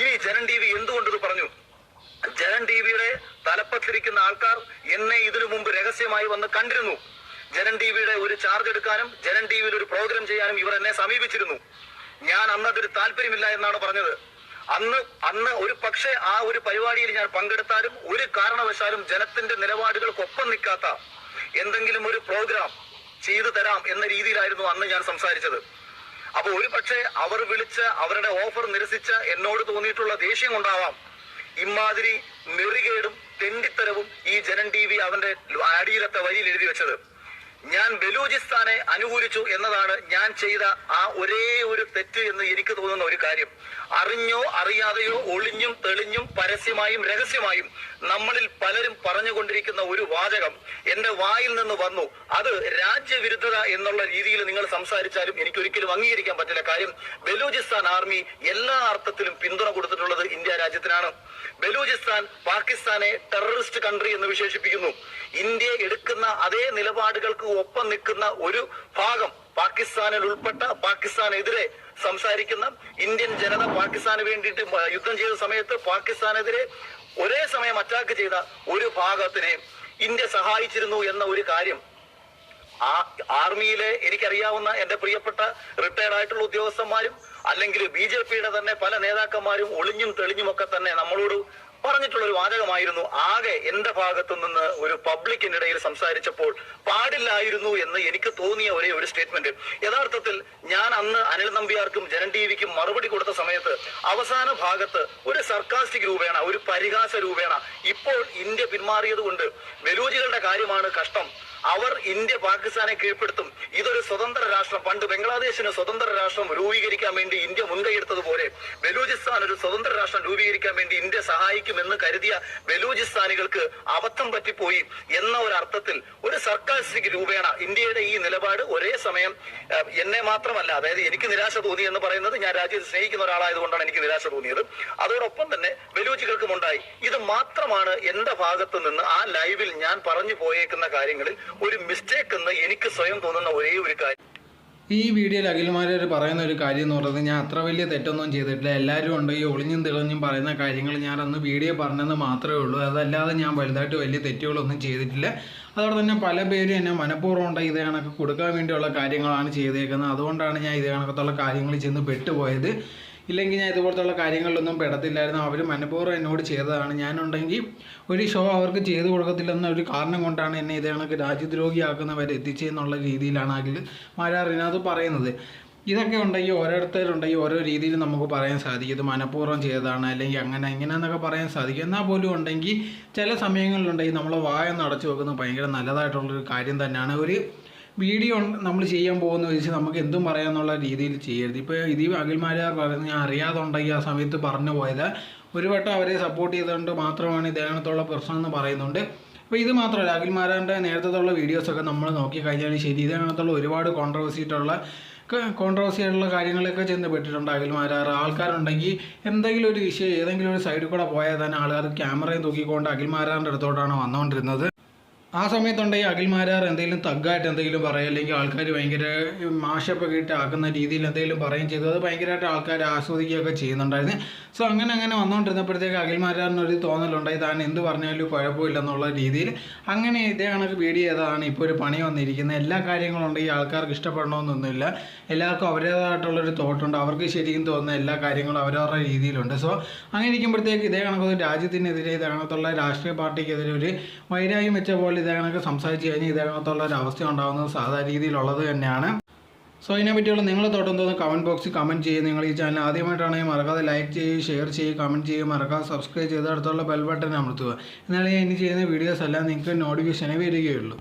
ഇനി Janam T V എന്തുകൊണ്ടിത് പറഞ്ഞു? Janam T വിയുടെ തലപ്പത്തിരിക്കുന്ന ആൾക്കാർ എന്നെ ഇതിനു മുമ്പ് രഹസ്യമായി വന്ന് കണ്ടിരുന്നു. ജനൻ ടി വിയുടെ ഒരു ചാർജ് എടുക്കാനും ജനൻ ടി വിയിൽ ഒരു പ്രോഗ്രാം ചെയ്യാനും ഇവർ എന്നെ സമീപിച്ചിരുന്നു. ഞാൻ അന്ന് അതൊരു താല്പര്യമില്ല എന്നാണ് പറഞ്ഞത്. അന്ന് അന്ന് ഒരു പക്ഷേ ആ ഒരു പരിപാടിയിൽ ഞാൻ പങ്കെടുത്താലും ഒരു കാരണവശാലും ജനത്തിന്റെ നിലപാടുകൾക്കൊപ്പം നിൽക്കാത്ത എന്തെങ്കിലും ഒരു പ്രോഗ്രാം ചെയ്തു തരാം എന്ന രീതിയിലായിരുന്നു അന്ന് ഞാൻ സംസാരിച്ചത്. അപ്പൊ ഒരു പക്ഷേ അവർ വിളിച്ച് അവരുടെ ഓഫർ നിരസിച്ച എന്നോട് തോന്നിയിട്ടുള്ള ദേഷ്യം കൊണ്ടാവാം ഇമാതിരി നെറികേടും തെണ്ടിത്തരവും ഈ ജനൻ ടി വി അവന്റെ അടിയിലത്തെ വരിയിൽ എഴുതി വെച്ചത്. ഞാൻ ബലൂചിസ്ഥാനെ അനുകൂലിച്ചു എന്നതാണ് ഞാൻ ചെയ്ത ആ ഒരേ ഒരു തെറ്റ് എന്ന് എനിക്ക് തോന്നുന്ന ഒരു കാര്യം. അറിഞ്ഞോ അറിയാതെയോ ഒളിഞ്ഞും തെളിഞ്ഞും പരസ്യമായും രഹസ്യമായും നമ്മളിൽ പലരും പറഞ്ഞുകൊണ്ടിരിക്കുന്ന ഒരു വാചകം എന്റെ വായിൽ നിന്ന് വന്നു. അത് രാജ്യവിരുദ്ധത എന്നുള്ള രീതിയിൽ നിങ്ങൾ സംസാരിച്ചാലും എനിക്ക് ഒരിക്കലും അംഗീകരിക്കാൻ പറ്റില്ല. കാര്യം ബലൂചിസ്ഥാൻ ആർമി എല്ലാ അർത്ഥത്തിലും പിന്തുണ കൊടുത്തിട്ടുള്ളത് ഇന്ത്യ രാജ്യത്തിനാണ്. ബലൂചിസ്ഥാൻ പാകിസ്ഥാനെ ടെററിസ്റ്റ് കൺട്രി എന്ന് വിശേഷിപ്പിക്കുന്നു. ഇന്ത്യ എടുക്കുന്ന അതേ നിലപാടുകൾക്ക് ഒപ്പം നിൽക്കുന്ന ഒരു ഭാഗം പാകിസ്ഥാനിൽ ഉൾപ്പെട്ട പാകിസ്ഥാനെതിരെ സംസാരിക്കുന്ന ഇന്ത്യൻ ജനത പാകിസ്ഥാന് വേണ്ടിയിട്ട് യുദ്ധം ചെയ്ത സമയത്ത് പാകിസ്ഥാനെതിരെ ഒരേ സമയം അറ്റാക്ക് ചെയ്ത ഒരു ഭാഗത്തിനെ ഇന്ത്യ സഹായിച്ചിരുന്നു എന്ന ഒരു കാര്യം ആർമിയിലെ എനിക്കറിയാവുന്ന എന്റെ പ്രിയപ്പെട്ട റിട്ടയർഡ് ആയിട്ടുള്ള ഉദ്യോഗസ്ഥന്മാരും അല്ലെങ്കിൽ ബി ജെ പിയുടെ തന്നെ പല നേതാക്കന്മാരും ഒളിഞ്ഞും തെളിഞ്ഞും ഒക്കെ തന്നെ നമ്മളോട് പറഞ്ഞിട്ടുള്ള ഒരു വാചകമായിരുന്നു. ആകെ എന്റെ ഭാഗത്തു നിന്ന് ഒരു പബ്ലിക്കിനിടയിൽ സംസാരിച്ചപ്പോൾ പാടില്ലായിരുന്നു എന്ന് എനിക്ക് തോന്നിയ ഒരേ ഒരു സ്റ്റേറ്റ്മെന്റ് യഥാർത്ഥത്തിൽ ഞാൻ അന്ന് അനിൽ നമ്പ്യാർക്കും ജനൻ ടി വിക്കും മറുപടി കൊടുത്ത സമയത്ത് അവസാന ഭാഗത്ത് ഒരു സർക്കാസ്റ്റിക് രൂപേണ ഒരു പരിഹാസ രൂപേണ ഇപ്പോൾ ഇന്ത്യ പിന്മാറിയത് കൊണ്ട് കാര്യമാണ് കഷ്ടം. അവർ ഇന്ത്യ പാകിസ്ഥാനെ കീഴ്പ്പെടുത്തും. ഇതൊരു സ്വതന്ത്ര രാഷ്ട്രം. പണ്ട് ബംഗ്ലാദേശിന് സ്വതന്ത്ര രാഷ്ട്രം രൂപീകരിക്കാൻ വേണ്ടി ഇന്ത്യ മുൻകൈയെടുത്തതുപോലെ ബലൂചിസ്ഥാൻ ഒരു സ്വതന്ത്ര രാഷ്ട്രം രൂപീകരിക്കാൻ വേണ്ടി ഇന്ത്യ സഹായിക്കുമെന്ന് കരുതിയ ബലൂചിസ്ഥാനികൾക്ക് അബദ്ധം പറ്റിപ്പോയി എന്ന ഒരു അർത്ഥത്തിൽ ഒരു സർക്കാർ സ്ഥിതിക്ക് രൂപേണ ഇന്ത്യയുടെ ഈ നിലപാട് ഒരേ സമയം എന്നെ മാത്രമല്ല അതായത് എനിക്ക് നിരാശ തോന്നി എന്ന് പറയുന്നത് ഞാൻ രാജ്യത്തെ സ്നേഹിക്കുന്ന ഒരാളായതുകൊണ്ടാണ് എനിക്ക് നിരാശ തോന്നിയത്. അതോടൊപ്പം തന്നെ ബലൂചികൾക്കും ഉണ്ടായി. ഇത് മാത്രമാണ് എന്റെ ഭാഗത്ത് നിന്ന് ആ ലൈവിൽ ഞാൻ പറഞ്ഞു പോയേക്കുന്ന കാര്യങ്ങളിൽ ഒരു മിസ്റ്റേക്ക് എന്ന് എനിക്ക് സ്വയം തോന്നുന്ന ഒരേ ഒരു കാര്യം. ഈ വീഡിയോയിൽ അഖിൽമാരർ പറയുന്ന ഒരു കാര്യം എന്ന് പറയുന്നത് ഞാൻ അത്ര വലിയ തെറ്റൊന്നും ചെയ്തിട്ടില്ല. എല്ലാവരും ഉണ്ട് ഈ ഒളിഞ്ഞും തെളിഞ്ഞും പറയുന്ന കാര്യങ്ങൾ ഞാൻ അന്ന് വീഡിയോ പറഞ്ഞെന്ന് മാത്രമേ ഉള്ളൂ. അതല്ലാതെ ഞാൻ വലുതായിട്ട് വലിയ തെറ്റുകളൊന്നും ചെയ്തിട്ടില്ല. അതോടെ തന്നെ പല പേരും എന്നെ മനഃപൂർവം ഉണ്ട് ഇത് കണക്ക് കൊടുക്കാൻ വേണ്ടിയുള്ള കാര്യങ്ങളാണ് ചെയ്തേക്കുന്നത്. അതുകൊണ്ടാണ് ഞാൻ ഇത് കണക്കത്തുള്ള കാര്യങ്ങൾ ചെന്ന് പെട്ടുപോയത്. ഇല്ലെങ്കിൽ ഞാൻ ഇതുപോലത്തുള്ള കാര്യങ്ങളിലൊന്നും പെടത്തില്ലായിരുന്നു. അവർ മനഃപൂർവം എന്നോട് ചെയ്തതാണ്. ഞാനുണ്ടെങ്കിൽ ഒരു ഷോ അവർക്ക് ചെയ്തു കൊടുക്കത്തില്ലെന്ന ഒരു കാരണം കൊണ്ടാണ് എന്നെ ഇതേ കണക്ക് രാജ്യദ്രോഹിയാക്കുന്നവരെ എത്തിച്ചെന്നുള്ള രീതിയിലാണ് അതിൽ മാരാർ ഇതിനകത്ത് പറയുന്നത്. ഇതൊക്കെ ഉണ്ടെങ്കിൽ ഓരോരുത്തരുണ്ടെങ്കിൽ ഓരോ രീതിയിൽ നമുക്ക് പറയാൻ സാധിക്കും. ഇത് മനഃപൂർവം ചെയ്തതാണ് അല്ലെങ്കിൽ അങ്ങനെ ഇങ്ങനെയെന്നൊക്കെ പറയാൻ സാധിക്കും. എന്നാൽ പോലും ഉണ്ടെങ്കിൽ ചില സമയങ്ങളിലുണ്ടെങ്കിൽ നമ്മൾ വായ നടച്ചു വെക്കുന്നത് ഭയങ്കര നല്ലതായിട്ടുള്ളൊരു കാര്യം തന്നെയാണ്. ഒരു വീഡിയോ നമ്മൾ ചെയ്യാൻ പോകുന്ന വെച്ച് നമുക്ക് എന്തും പറയാമെന്നുള്ള രീതിയിൽ ചെയ്യരുത്. ഇപ്പോൾ ഇത് ഈ അഖിൽമാരാർ പറയുന്നത് ഞാൻ അറിയാതുണ്ടെങ്കിൽ ആ സമയത്ത് പറഞ്ഞു പോയത്. ഒരു വട്ടം അവരെ സപ്പോർട്ട് ചെയ്തുകൊണ്ട് മാത്രമാണ് ഇദ്ദേഹത്തുള്ള പ്രശ്നം എന്ന് പറയുന്നുണ്ട്. അപ്പോൾ ഇത് മാത്രമല്ല അഖിൽമാരാന്റെ നേരത്തെ വീഡിയോസൊക്കെ നമ്മൾ നോക്കി കഴിഞ്ഞാൽ ശരി ഇതിനകത്തുള്ള ഒരുപാട് കോൺട്രവേഴ്സിയിട്ടുള്ള കോൺട്രവേഴ്സി ആയിട്ടുള്ള കാര്യങ്ങളൊക്കെ ചെന്ന് പെട്ടിട്ടുണ്ട് ആൾക്കാരുണ്ടെങ്കിൽ എന്തെങ്കിലും ഒരു വിഷയം ഏതെങ്കിലും ഒരു സൈഡിൽ കൂടെ പോയാൽ തന്നെ ആൾക്കാർ ക്യാമറയും തൂക്കിക്കൊണ്ട് അഖിൽമാരാറിന്റെ അടുത്തോട്ടാണ് വന്നുകൊണ്ടിരുന്നത് ആ സമയത്തുണ്ടെങ്കിൽ അഖിൽമാരാർ എന്തെങ്കിലും തഗ്ഗായിട്ട് എന്തെങ്കിലും പറയുക അല്ലെങ്കിൽ ആൾക്കാർ ഭയങ്കര മാഷപ്പൊക്കെ ഇട്ട് ആക്കുന്ന രീതിയിൽ എന്തെങ്കിലും പറയുകയും ചെയ്തു. അത് ഭയങ്കരമായിട്ട് ആൾക്കാർ ആസ്വദിക്കുകയൊക്കെ ചെയ്യുന്നുണ്ടായിരുന്നു. സോ അങ്ങനെ അങ്ങനെ വന്നുകൊണ്ടിരുന്നപ്പോഴത്തേക്ക് അഖിൽമാരാറിനൊരു തോന്നലുണ്ടായി താൻ എന്ത് പറഞ്ഞാലും കുഴപ്പമില്ലെന്നുള്ള രീതിയിൽ. അങ്ങനെ ഇതേ കണക്ക് വീഡിയോ ചെയ്തതാണ്. ഇപ്പോൾ ഒരു പണി വന്നിരിക്കുന്നത് എല്ലാ കാര്യങ്ങളും ഉണ്ടെങ്കിൽ ആൾക്കാർക്ക് ഇഷ്ടപ്പെടണമെന്നൊന്നുമില്ല. എല്ലാവർക്കും അവരുടേതായിട്ടുള്ളൊരു തോട്ടുണ്ട്. അവർക്ക് ശരിക്കും തോന്നുന്ന എല്ലാ കാര്യങ്ങളും അവരവരുടെ രീതിയിലുണ്ട്. സോ അങ്ങനെ ഇരിക്കുമ്പോഴത്തേക്ക് ഇതേ കണക്കൊരു രാജ്യത്തിനെതിരെ ഇതേ കണക്കുള്ള രാഷ്ട്രീയ പാർട്ടിക്കെതിരെ ഒരു വൈരാഗ്യം വെച്ച പോലെ ഇതേ സംസാരിച്ച് കഴിഞ്ഞാൽ ഇതേ കണക്കുള്ള ഒരു അവസ്ഥ ഉണ്ടാകുന്നത് സാധാരണ രീതിയിലുള്ളത് തന്നെയാണ്. സോ ഇതിനെ പറ്റിയുള്ള നിങ്ങളുടെ തോട്ടം തോന്നുന്നു കമന്റ് ബോക്സിൽ കമന്റ് ചെയ്യുക. നിങ്ങൾ ഈ ചാനൽ ആദ്യമായിട്ടാണെങ്കിൽ മറക്കാതെ ലൈക്ക് ചെയ്യുക ഷെയർ ചെയ്യുക കമന്റ് ചെയ്യുക. മറക്കാതെ സബ്സ്ക്രൈബ് ചെയ്ത് അടുത്തുള്ള ബെൽ ബട്ടൺ അമർത്തുക. എന്നാലേ ഇനി ചെയ്യുന്ന വീഡിയോസ് എല്ലാം നിങ്ങൾക്ക് നോട്ടിഫിക്കേഷനെ വരികയുള്ളൂ.